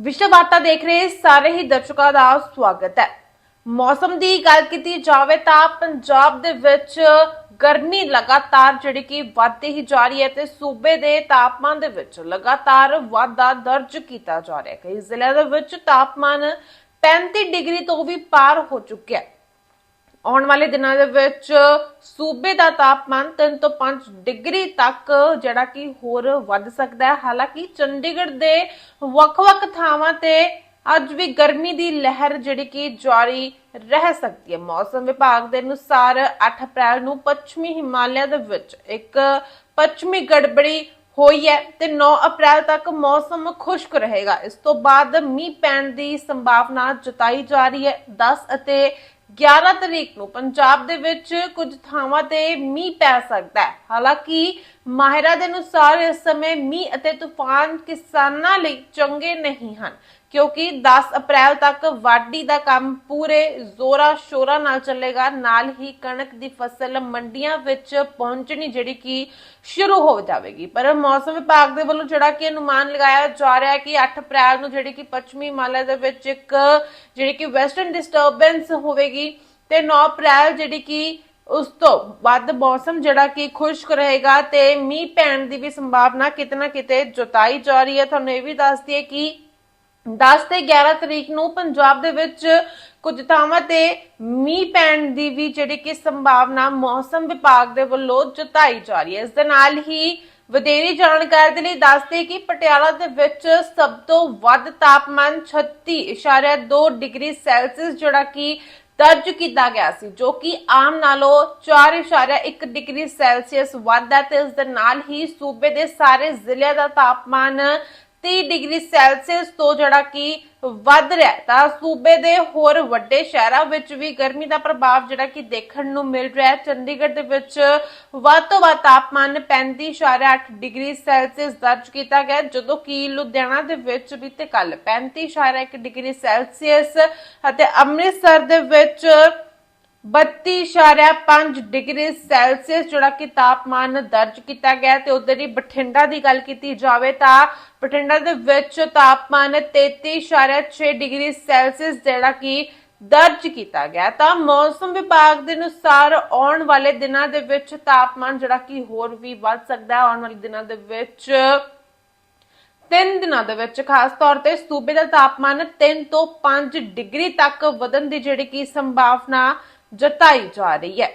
ਵਿਸ਼ਵ ਵਾਰਤਾ ਦੇਖ ਰਹੇ ਸਾਰੇ ਹੀ ਦਰਸ਼ਕਾਂ ਦਾ ਸਵਾਗਤ ਹੈ। ਮੌਸਮ ਦੀ ਗੱਲ ਕੀਤੀ ਜਾਵੇ ਤਾਂ ਪੰਜਾਬ ਦੇ ਵਿੱਚ ਗਰਮੀ ਲਗਾਤਾਰ ਜਿਹੜੀ ਕਿ ਵੱਧਦੀ ਹੀ ਜਾ ਰਹੀ ਹੈ ਤੇ ਸੂਬੇ ਦੇ ਤਾਪਮਾਨ ਦੇ ਵਿੱਚ ਲਗਾਤਾਰ ਵਾਧਾ ਦਰਜ ਕੀਤਾ ਜਾ ਰਿਹਾ ਹੈ। ਕਈ ਜ਼ਿਲ੍ਹਿਆਂ ਦੇ ਵਿੱਚ ਤਾਪਮਾਨ 35 ਡਿਗਰੀ ਤੋਂ ਵੀ ਪਾਰ ਹੋ ਚੁੱਕਿਆ ਹੈ। ਆਉਣ ਵਾਲੇ ਦਿਨਾਂ ਦੇ ਵਿੱਚ ਸੂਬੇ ਦਾ ਤਾਪਮਾਨ 3 ਤੋਂ 5 ਡਿਗਰੀ ਤੱਕ ਜਿਹੜਾ ਕਿ ਹੋਰ ਵੱਧ ਸਕਦਾ ਹੈ। ਹਾਲਾਂਕਿ ਚੰਡੀਗੜ੍ਹ ਦੇ ਵੱਖ-ਵੱਖ ਥਾਵਾਂ ਤੇ ਅੱਜ ਵੀ ਗਰਮੀ ਦੀ ਲਹਿਰ ਜਿਹੜੀ ਕਿ ਜਾਰੀ ਰਹਿ ਸਕਦੀ ਹੈ। ਮੌਸਮ ਵਿਭਾਗ ਦੇ ਅਨੁਸਾਰ 8 ਅਪ੍ਰੈਲ ਨੂੰ ਪੱਛਮੀ ਹਿਮਾਲਿਆ ਦੇ ਵਿੱਚ ਇੱਕ ਪੱਛਮੀ ਗੜਬੜੀ ਹੋਈ ਹੈ ਤੇ 9 ਅਪ੍ਰੈਲ ਤੱਕ ਮੌਸਮ ਖੁਸ਼ਕ ਰਹੇਗਾ। ਇਸ ਤੋਂ ਬਾਅਦ ਮੀਂਹ ਪੈਣ ਦੀ ਸੰਭਾਵਨਾ ਜਤਾਈ ਜਾ ਰਹੀ ਹੈ। 10 ਅਤੇ 11 ਤਰੀਕ ਨੂੰ ਪੰਜਾਬ ਦੇ ਵਿੱਚ ਕੁਝ ਥਾਵਾਂ ਤੇ ਮੀਂਹ ਪੈ ਸਕਦਾ ਹੈ। ਹਾਲਾਂਕਿ ਮਾਹਿਰਾਂ ਦੇ ਅਨੁਸਾਰ ਇਸ ਸਮੇਂ ਮੀਂਹ ਅਤੇ ਤੂਫਾਨ ਕਿਸਾਨਾਂ ਲਈ ਚੰਗੇ ਨਹੀਂ ਹਨ। ਕਿਉਂਕਿ 10 ਅਪ੍ਰੈਲ ਤੱਕ ਵਾਢੀ ਦਾ ਕੰਮ ਪੂਰੇ ਜ਼ੋਰਾਂ ਸ਼ੋਰਾਂ ਨਾਲ ਚੱਲੇਗਾ। ਨਾਲ ਹੀ ਕਣਕ ਦੀ ਫਸਲ ਮੰਡੀਆਂ ਵਿੱਚ ਪਹੁੰਚਣੀ ਜਿਹੜੀ ਕਿ ਸ਼ੁਰੂ ਹੋ ਜਾਵੇਗੀ। ਪਰ ਮੌਸਮ ਵਿਭਾਗ ਦੇ ਵੱਲੋਂ ਜਿਹੜਾ ਕਿ ਅਨੁਮਾਨ ਲਗਾਇਆ ਜਾ ਰਿਹਾ ਹੈ ਕਿ 8 ਅਪ੍ਰੈਲ ਨੂੰ ਜਿਹੜੀ ਕਿ ਪੱਛਮੀ ਹਿਮਾਲਿਆ ਦੇ ਵਿੱਚ ਇੱਕ ਜਿਹੜੀ ਕਿ ਵੈਸਟਰਨ ਡਿਸਟਰਬੈਂਸ ਹੋਵੇਗੀ ਤੇ 9 ਅਪ੍ਰੈਲ ਜਿਹੜੀ ਕਿ ਉਸ ਤੋਂ ਵੱਧ ਮੌਸਮ ਜਿਹੜਾ ਕਿ ਖੁਸ਼ਕ ਰਹੇਗਾ ਤੇ ਮੀਂਹ ਪੈਣ ਦੀ ਵੀ ਸੰਭਾਵਨਾ ਕਿਤੇ ਨਾ ਕਿਤੇ ਜਤਾਈ ਜਾ ਰਹੀ ਹੈ। ਤੁਹਾਨੂੰ ਇਹ ਵੀ ਦੱਸ ਦਈਏ ਕਿ 10 ਤੇ 11 ਤਰੀਕ ਨੂੰ ਪੰਜਾਬ ਦੇ ਵਿੱਚ ਕੁਝ ਥਾਵਾਂ ਤੇ ਮੀਂਹ ਪੈਣ ਦੀ ਵੀ ਜਿਹੜੀ ਕਿ ਸੰਭਾਵਨਾ ਮੌਸਮ ਵਿਭਾਗ ਦੇ ਵੱਲੋਂ ਜਤਾਈ ਜਾ ਰਹੀ ਹੈ। ਇਸ ਦੇ ਨਾਲ ਹੀ ਵਧੇਰੀ ਜਾਣਕਾਰੀ ਦੇ ਲਈ ਦੱਸਦੇ ਕਿ ਪਟਿਆਲਾ ਦੇ ਵਿੱਚ ਸਭ ਤੋਂ ਵੱਧ ਤਾਪਮਾਨ 36.2 ਡਿਗਰੀ ਸੈਲਸੀਅਸ ਜਿਹੜਾ ਕਿ ਦਰਜ ਕੀਤਾ ਗਿਆ ਸੀ, ਜੋ ਕਿ ਆਮ ਨਾਲੋਂ 4.1 ਡਿਗਰੀ ਸੈਲਸੀਅਸ ਵੱਧ ਹੈ ਤੇ ਇਸ ਦੇ ਨਾਲ ਹੀ ਸੂਬੇ ਦੇ ਸਾਰੇ ਜ਼ਿਲ੍ਹਿਆਂ ਦਾ ਤਾਪਮਾਨ 30 ਡਿਗਰੀ ਸੈਲਸੀਅਸ ਤੋਂ ਜਿਹੜਾ ਕਿ ਵੱਧ ਰਿਹਾ ਤਾਂ ਸੂਬੇ ਦੇ ਹੋਰ ਵੱਡੇ ਸ਼ਹਿਰਾਂ ਵਿੱਚ ਵੀ ਗਰਮੀ ਦਾ ਪ੍ਰਭਾਵ ਜਿਹੜਾ ਕਿ ਦੇਖਣ ਨੂੰ ਮਿਲ ਰਿਹਾ ਹੈ। ਚੰਡੀਗੜ੍ਹ ਦੇ ਵਿੱਚ ਵੱਧ ਤੋਂ ਵੱਧ ਤਾਪਮਾਨ 35.8 ਡਿਗਰੀ ਸੈਲਸੀਅਸ ਦਰਜ ਕੀਤਾ ਗਿਆ ਜਦੋਂ ਕਿ ਲੁਧਿਆਣਾ ਦੇ ਵਿੱਚ ਵੀ ਤੇ ਕੱਲ 35.1 ਡਿਗਰੀ ਸੈਲਸੀਅਸ ਅਤੇ ਅੰਮ੍ਰਿਤਸਰ ਦੇ ਵਿੱਚ 32.5 ਡਿਗਰੀ ਸੈਲਸੀਅਸ ਜਿਹੜਾ ਕਿ ਤਾਪਮਾਨ ਦਰਜ ਕੀਤਾ ਗਿਆ ਤੇ ਉਧਰ ਹੀ ਬਠਿੰਡਾ ਦੀ ਗੱਲ ਕੀਤੀ ਜਾਵੇ ਤਾਂ ਬਠਿੰਡਾ ਦੇ ਵਿੱਚ ਤਾਪਮਾਨ 33.6 ਡਿਗਰੀ ਸੈਲਸੀਅਸ ਜਿਹੜਾ ਕਿ ਦਰਜ ਕੀਤਾ ਗਿਆ। ਤਾਂ ਮੌਸਮ ਵਿਭਾਗ ਦੇ ਅਨੁਸਾਰ ਆਉਣ ਵਾਲੇ ਦਿਨਾਂ ਦੇ ਵਿੱਚ ਤਾਪਮਾਨ ਜਿਹੜਾ ਕਿ ਹੋਰ ਵੀ ਵੱਧ ਸਕਦਾ ਹੈ। ਆਉਣ ਵਾਲੇ ਦਿਨਾਂ ਦੇ ਵਿੱਚ ਤਿੰਨ ਦਿਨਾਂ ਦੇ ਵਿੱਚ ਖਾਸ ਤੌਰ ਤੇ ਸੂਬੇ ਦਾ ਤਾਪਮਾਨ 3 ਤੋਂ 5 ਡਿਗਰੀ ਤੱਕ ਵਧਣ ਦੀ ਜਿਹੜੀ ਕਿ ਸੰਭਾਵਨਾ ਜਤਾਈ ਜਾ ਰਹੀ ਹੈ।